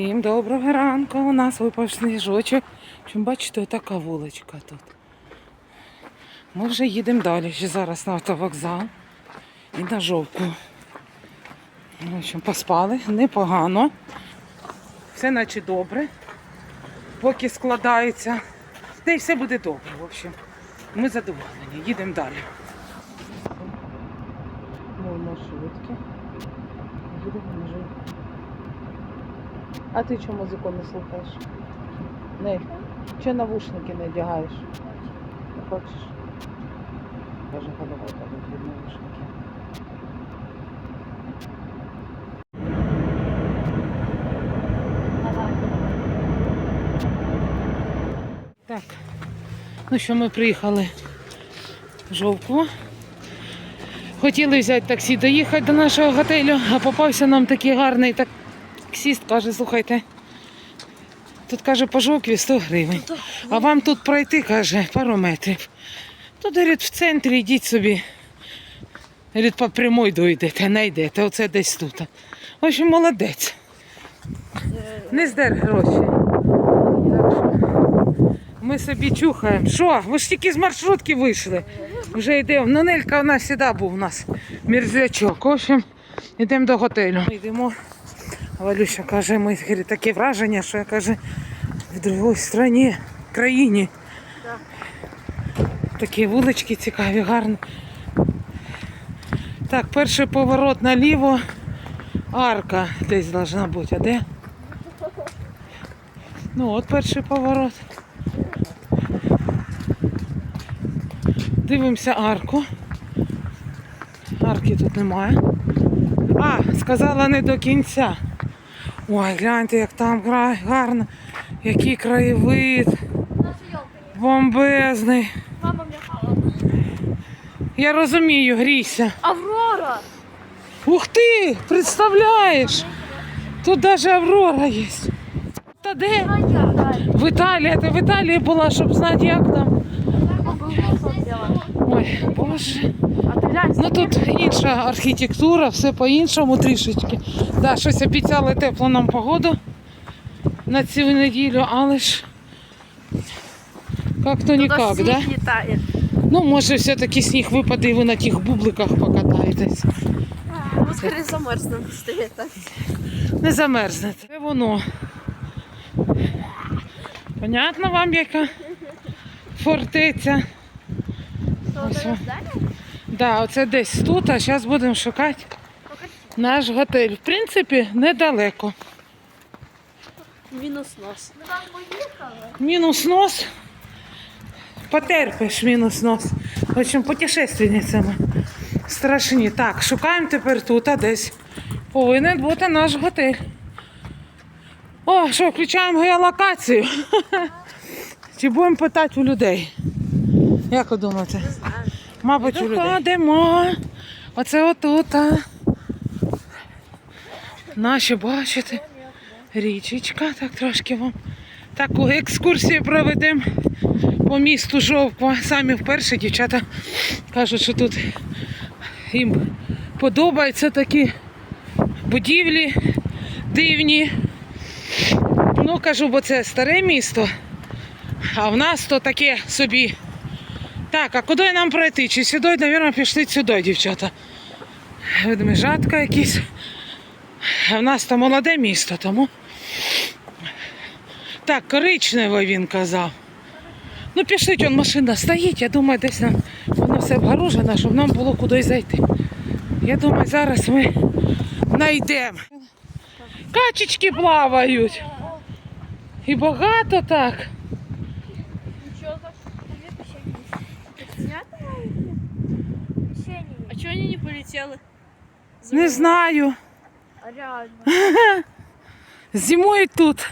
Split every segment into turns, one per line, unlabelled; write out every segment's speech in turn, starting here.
Всім доброго ранку. У нас випав сніжочок. Чим бачите, така вуличка тут. Ми вже їдемо далі. Ще зараз на автовокзал і на жовтку. В общем, поспали непогано. Все наче добре. Поки складається. Та й все буде добре, в общем. Ми задоволені. Їдемо далі. Маршрутки. Їдемо на жовтку. А ти чому музику не слухаєш? Не. Чого навушники не одягаєш? Не хочеш? Каже, голова болить від навушників. Так. Ну що, ми приїхали в Жовкво. Хотіли взяти таксі, доїхати до нашого готелю, а попався нам такий гарний таксіст, каже, слухайте. Тут каже, по жовкві 100 гривень. А вам тут пройти, каже, пару метрів. Тут, говорить, в центрі йдіть собі. Говорить, по прямой дойдете, не йдете, оце десь тут. В общем, молодець. Не здер гроші. Ми собі чухаємо. Що? Ви ж тільки з маршрутки вийшли. Вже йдемо. Ну, Нелька у нас завжди був у нас мерзлячок. В общем, йдемо до готелю. Йдемо. Валюша каже, ми таке враження, що я каже, в другій країні, країні. Такі вулички цікаві, гарні. Так, перший поворот наліво. Арка десь должна бути, а де? Ну, от перший поворот. Дивимося арку. Арки тут немає. А, сказала не до кінця. Ой, гляньте, як там гарно, який краєвид. Бомбезний.
Мама холодно.
Я розумію, грійся.
Аврора!
Ух ти! Представляєш? Тут навіть Аврора є. Та де? В Італії, ти в Італії була, щоб знати, як там. Ой, боже.
А ты глянь,
Ну тут інша архітектура, все по-іншому трішечки. Да, щось обіцяли теплу нам погоду на цю неділю, але ж як то ніяк, да?
снег не тает.
Ну, може, все-таки сніг випаде і ви на тих бубликах покатаєтесь.
Мы скорее замерзнем быстрее так.
Не замерзнете. Це воно. Понятно вам, яка фортеця? Ось о. Да, оце десь тут, а зараз будемо шукати наш готель. В принципі, недалеко.
Минус нос.
Мінус нос. Потерпиш мінус нос. В общем, путешественницями. Страшні. Так, шукаємо тепер тут, а десь. Повинен бути наш готель. О, що, включаємо геолокацію. Чи будемо питати у людей? Як ви думаєте? Мабуть, у людей. Ходимо. Оце отут. Наші, бачите, річечка, так трошки вам таку екскурсію проведемо по місту Жовква. Самі вперше дівчата кажуть, що тут їм подобаються такі будівлі дивні. Ну, кажу, бо це старе місто, а в нас то таке собі. Так, а куди нам пройти? Чи сюди, мабуть, пішли сюди, дівчата. Ведмежатка якісь. В нас то молоде місто, тому. Так, коричневе він казав. Ну, пішліть, он машина стоїть, я думаю, десь нам воно все обгорожено, щоб нам було куди зайти. Я думаю, зараз ми знайдемо. Качечки плавають. І багато так.
Ничего так. А чего они не полетели?
Не знаю.
А реально.
Зимують тут.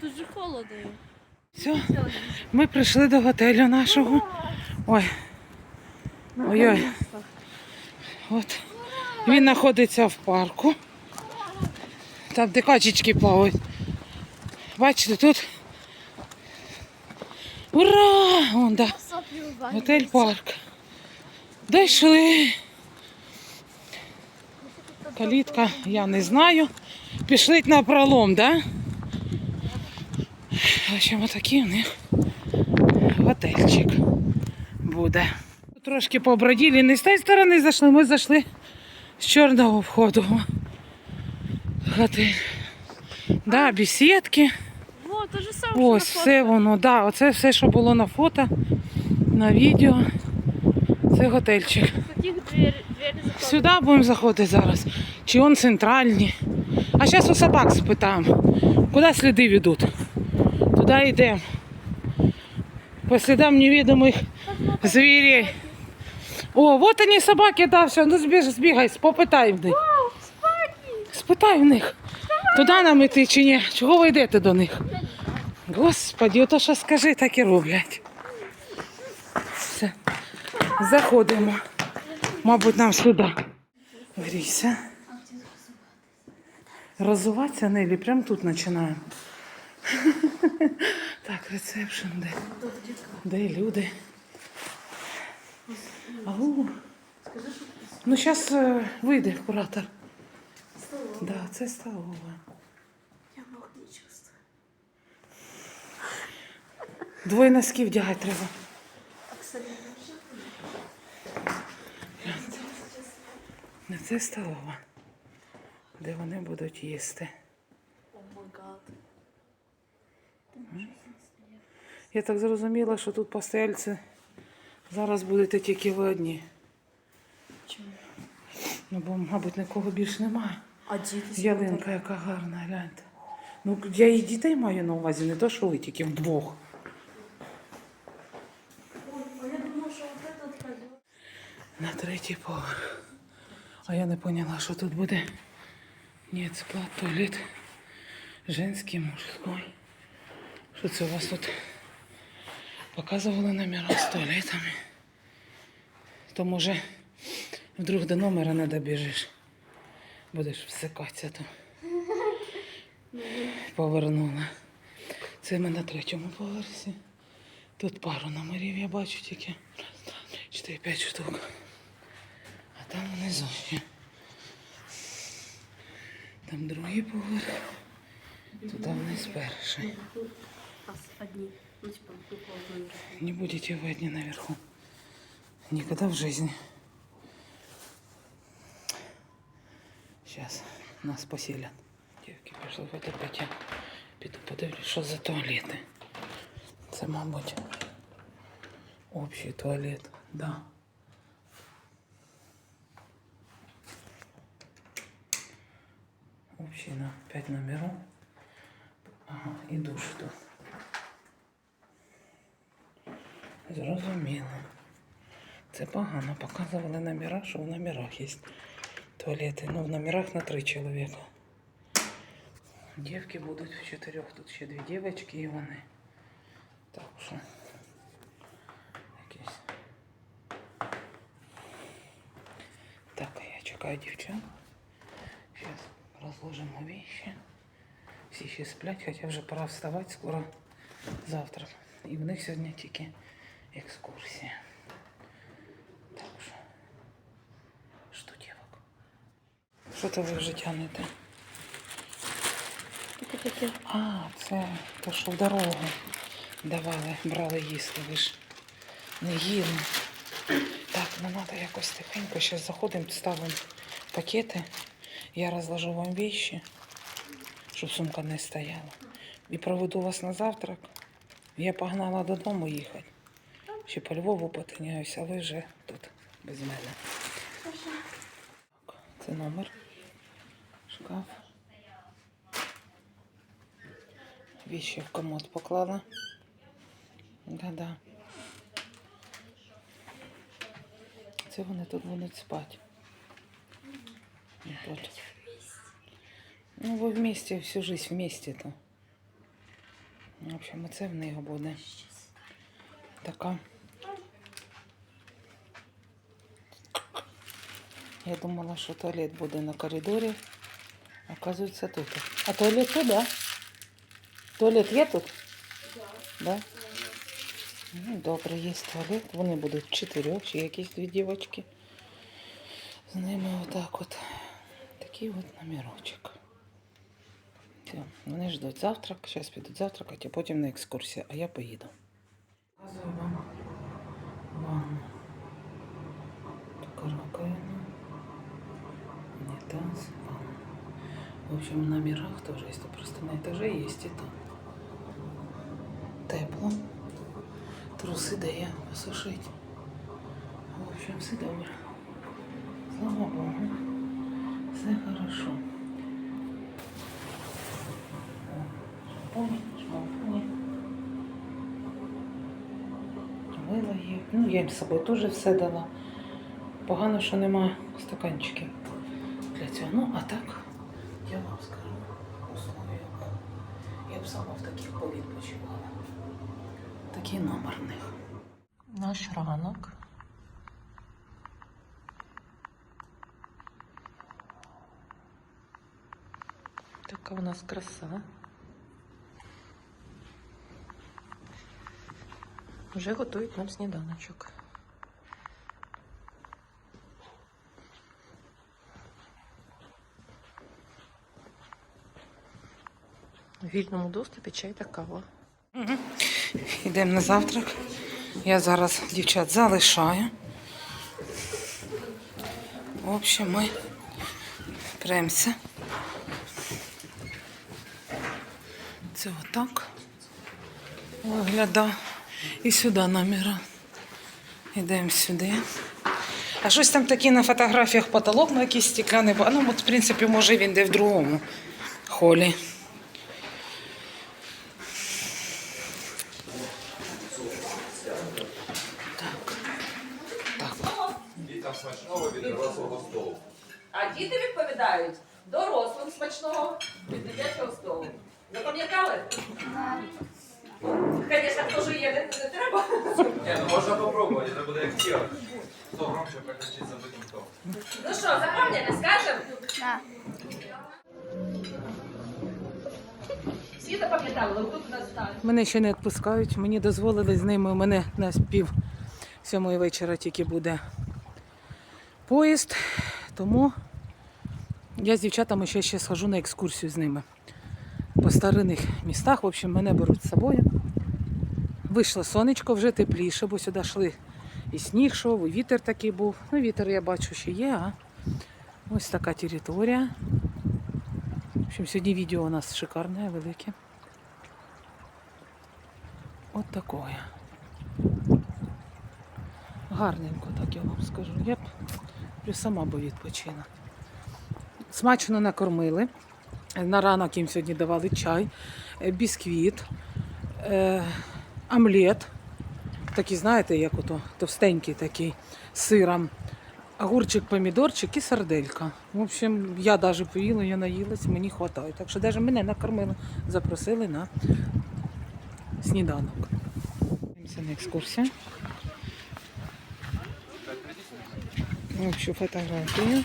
Тут же холодно.
Все, ми прийшли до готелю нашого. Ой. Ой-ой. От. Він знаходиться в парку. Там, де качечки плавають. Бачите, тут. Ура! Вон, да. Готель парк. Дійшли. Калітка, я не знаю. пішли на пролом, да? В общем, отакий у них готельчик буде. Трошки побродили, не з тієї сторони зайшли, ми зайшли з чорного входу. Готель. Да, бесідки. Ось все воно, да, оце все, що було на фото, на відео. Це готельчик. Сюди будемо заходити зараз. Чи он центральний. А зараз у собак спитаємо, куди сліди ведуть. Туди йдемо. По слідам невідомих звірей. О, вот они собаки, да, все, ну збіг, збігай, попитай в них. Спитай в них. Туди нам іти чи ні? Чого ви йдете до них? Господі, ото що скажи, так і роблять. Заходимо. Мабуть, нам сюди. Грійся. Розуватися Нелі, прямо тут починаємо. Так, ресепшн де? Де люди? Ау. Ну, зараз вийде куратор. Да, це столова.
Я ног не чувствую.
Двоє носків вдягати треба. Це столова, де вони будуть їсти. Я так зрозуміла, що тут постояльці зараз будете тільки ви одні.
Чому?
Ну, бо, мабуть, нікого більше немає.
А діти
Ялинка, яка гарна, гляньте. Ну, я і дітей маю на увазі, не то, що ви тільки вдвох. На третій поверх. А я не поняла, що тут буде. Ні, плат, туалет. Женський, мужський. Що це у вас тут? Показували номера з туалетами. То може вдруг до номера не добіжиш. Будеш всикатися то. Повернула. Це ми на третьому поверсі. Тут пару номерів я бачу тільки. Раз, два, три, чотири, п'ять штук. Там внизу ще. Там другий поверх. Туди вниз перший. Не будете вы одни наверху. Никогда в жизни. Сейчас нас поселят. Девки пішли в это потім. Піду подивлюсь, що за туалети. Це, мабуть, общий туалет. Да. Общий на 5 номеров. Ага, і душ тут. Зрозуміло. Це погано. Показували номера, що в номерах є туалети. Ну, в номерах на три чоловіка. Дівки будуть в чотирьох. Тут ще дві дівчатки і вони. Так що. Якісь. Так, я чекаю дівчат. Зараз розложимо вещи. Всі ще сплять, хоча вже пора вставати скоро завтра. І в них сьогодні тільки екскурсія. Так що. Що, дівок? Що то ви вже тягнете? А, це то, що в дорогу давали, брали їсти. Ви ж не їли. Так, ну треба якось тихенько. Зараз заходимо, ставимо пакети. Я розложу вам вещи, щоб сумка не стояла. І проведу вас на завтрак. Я погнала додому їхати. Ще по Львову потиняюся, а ви вже тут без мене. Це номер. Шкаф. Вещи в комод поклала. Да-да. Це вони тут будуть спати. Ну, Тут. Ну, ви вместе, всю жизнь вместе-то. В общем, це в них буде. Така. Я думала, що туалет буде на коридорі. Оказується тут. А туалет тут, да? Туалет є тут? Да. Ну, добре, є туалет. Вони будуть чотирьох, ще якісь дві дівчатки. З ними отак от. Такий от номерочок. Все, вони ждуть завтрак, зараз підуть завтракати, а потім на екскурсію, а я поїду. Показую вам ванну. Така раковина, унитаз, ванна. В общем, в номерах тоже есть, просто на этаже есть и там. Тепло. Труси дає посушити. В общем, все добре. Слава Богу. Все хорошо. Шампунь, шампунь. Мило є. Ну, я їм з собою теж все дала. Погано, що нема стаканчиків для цього. Ну, а так, я вам скажу условия. Я б сама в таких повідпочивала. Такий номер в них. Наш ранок. Така у нас краса. Вже готують нам сніданочок. В вільному доступі чай та кава. Йдемо на завтрак. Я зараз дівчат залишаю. В общем, ми премся. Це отак виглядає. І сюди наміра. Йдемо сюди. А щось там таке на фотографіях потолок на якийсь стекляний. Ну, от, в принципі, може він де в другому холі. Так. Так.
Дітям смачного від дорослого столу.
А діти відповідають дорослим смачного від дитячого столу. Запам'ятали? Звісно, хто ж є, не, не треба.
Ні, ну можна попробувати, це буде як кіо. Хто громче за будь-хто.
Ну що, запам'ятали, скажемо? Всі запам'ятали, тут у нас так.
Мене ще не відпускають. Мені дозволили з ними. У мене на пів сьомої вечора тільки буде поїзд. Тому я з дівчатами ще, ще схожу на екскурсію з ними. По старинних містах. В общем, мене беруть з собою. Вийшло сонечко вже тепліше, бо сюди йшли і сніг йшов, і вітер такий був. Ну, вітер я бачу, ще є, а ось така територія. В общем, сьогодні відео у нас шикарне, велике. От такое. Гарненько, так я вам скажу. Я б сама би відпочила. Смачно накормили. На ранок їм сьогодні давали чай, е, бісквіт, е, омлет. Такий, знаєте, як ото товстенький такий з сиром. Огурчик, помідорчик і сарделька. В общем, я навіть поїла, я наїлась, мені вистачає. Так що навіть мене накормили, запросили на сніданок. Це на екскурсію. Общу фотографію.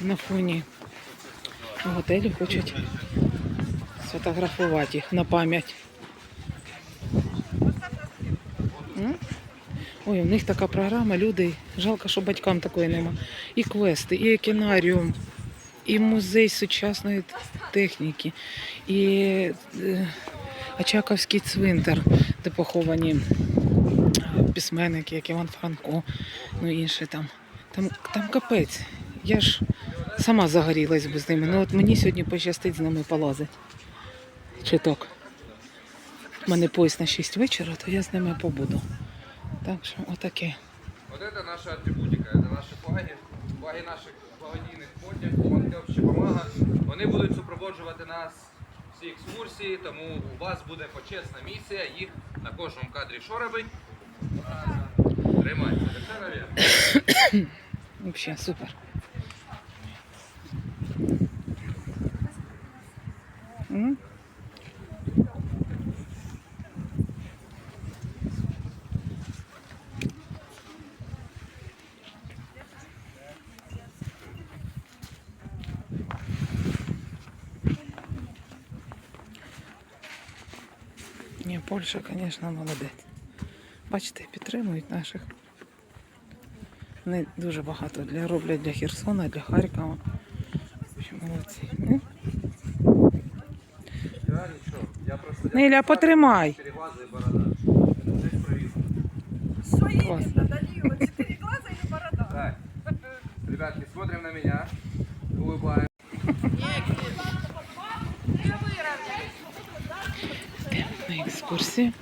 На фоні готелю хочуть сфотографувати їх на пам'ять. Ой, у них така програма, люди. Жалко, що батькам такої нема. І квести, і екінаріум, і музей сучасної техніки, і е, Очаковський цвинтар, де поховані е, письменники, як Іван Франко, ну інші там. Там, там капець. Я ж сама загорілась би з ними. Ну от мені сьогодні пощастить з ними полазити. Читок. У мене поїзд на 6 вечора, то я з ними побуду. Так що отаке.
Вот это наша атрибутика, это наші флаги, флаги наших благодійних фондів, фонд «Общепомага». Вони будуть супроводжувати нас всі екскурсії, тому у вас буде почесна місія їх на кожному кадрі що робить? Тримайте. Це.
Взагалі супер. М? Польща, звісно, молодець. Бачите, підтримують наших. Вони дуже багато для роблять для Херсона, для Харкова. Молодці. Не? Неля, потримай.
Что ей видно, Данила? Глаза
или борода?
Так. Ребятки, смотрим на мене. улыбаемся.
На екскурсії.